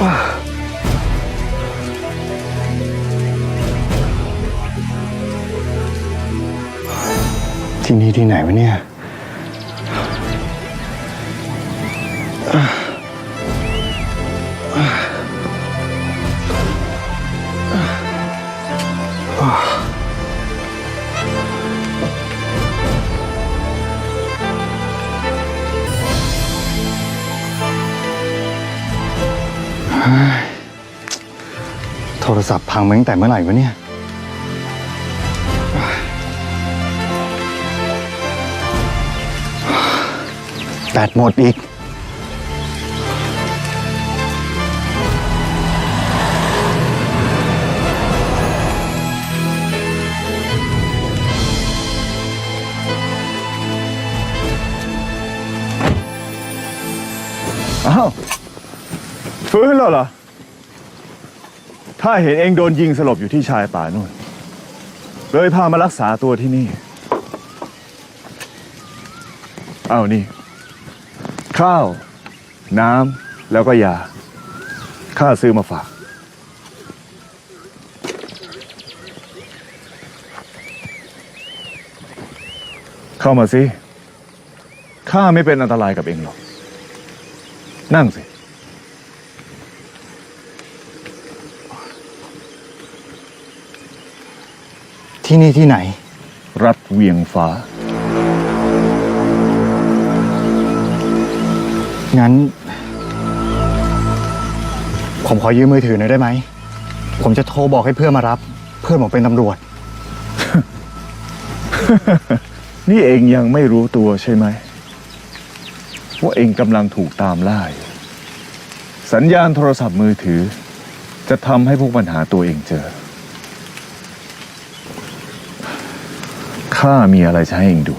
ที่นี่ที่ไหนวะเนี่ย โทรศัพท์พังมาตั้งแต่เมื่อไหร่วะเนี่ย แบตหมดอีก อ้าว ฟื้นแล้วเหรอ ถ้าเห็นเองโดนยิงสลบอยู่ที่ชายป่านู่น เลยพามารักษาตัวที่นี่ เอานี่ ข้าว น้ำแล้วก็ยา ข้าซื้อมาฝาก เข้ามาสิ ข้าไม่เป็นอันตรายกับเองหรอก นั่งสิ ที่นี่ที่ไหน รัฐเวียงฟ้า งั้น ผมขอยืมมือถือหน่อยได้ไหม ผมจะโทรบอกให้เพื่อนมารับ เพื่อนผมเป็นตำรวจ นี่เองยังไม่รู้ตัวใช่ไหม ว่าเองกำลังถูกตามล่าอยู่สัญญาณโทรศัพท์มือถือ จะทำให้พวกปัญหาตัวเองเจอ ข้ามีอะไรจะให้เองดู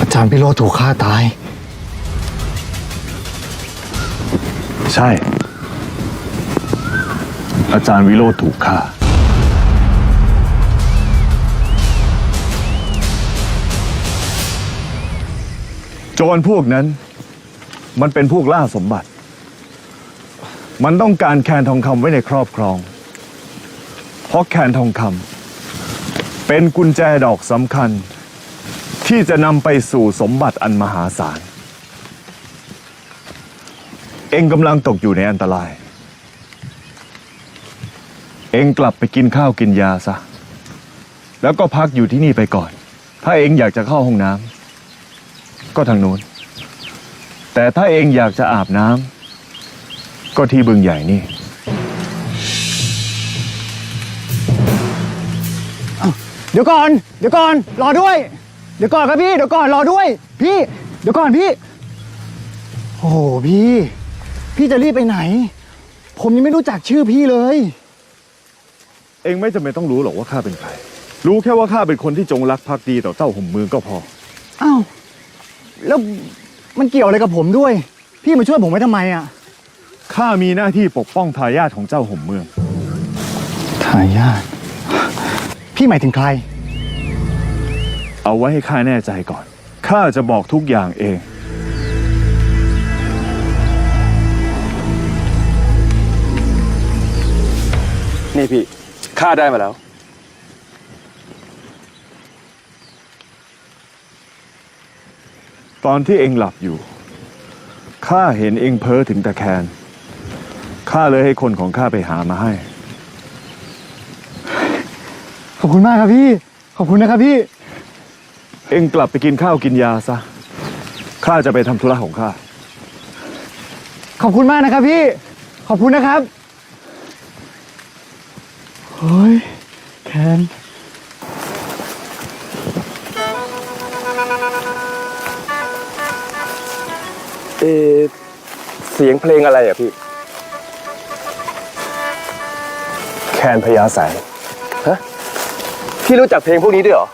อาจารย์พิโรธถูกฆ่าตาย ใช่ อาจารย์วิโรธถูกฆ่า โจรพวกนั้น มันเป็นพวกล่าสมบัติ มันต้องการแคนทองคำไว้ในครอบครอง เพราะแคนทองคำเป็นกุญแจดอกสำคัญ ที่จะนำไปสู่สมบัติอันมหาศาล เองกำลังตกอยู่ในอันตราย เองกลับไปกินข้าวกินยาซะ แล้วก็พักอยู่ที่นี่ไปก่อน ถ้าเองอยากจะเข้าห้องน้ำ ก็ทางนู้น แต่ถ้าเองอยากจะอาบน้ำก็ที่บึงใหญ่นี่ เดี๋ยวก่อน เดี๋ยวก่อน รอด้วย เดี๋ยวก่อนครับพี่ เดี๋ยวก่อนรอด้วย พี่ เดี๋ยวก่อนพี่ โอ้โหพี่ พี่จะรีบไปไหน ผมยังไม่รู้จักชื่อพี่เลย เองไม่จำเป็นต้องรู้หรอกว่าข้าเป็นใคร รู้แค่ว่าข้าเป็นคนที่จงรักภักดีต่อเจ้าห่มเมืองก็พอ อ้าว แล้วมันเกี่ยวอะไรกับผมด้วย พี่มาช่วยผมไว้ทำไมอะข้ามีหน้าที่ปกป้องทายาทของเจ้าห่มเมือง ทายาทพี่หมายถึงใคร เอาไว้ให้ข้าแน่ใจก่อน ข้าจะบอกทุกอย่างเอง นี่พี่ข้าได้มาแล้ว ตอนที่เองหลับอยู่ ข้าเห็นเองเพ้อถึงตะแคน ข้าเลยให้คนของข้าไปหามาให้ ขอบคุณมากครับพี่ ขอบคุณนะครับพี่ เองกลับไปกินข้าวกินยาซะ ข้าจะไปทำธุระของข้า ขอบคุณมากนะครับพี่ ขอบคุณนะครับ เฮ้ยแคน เออเสียงเพลงอะไรอะพี่ แคนพญาแสงพี่รู้จักเพลงพวกนี้ด้วยเหรอ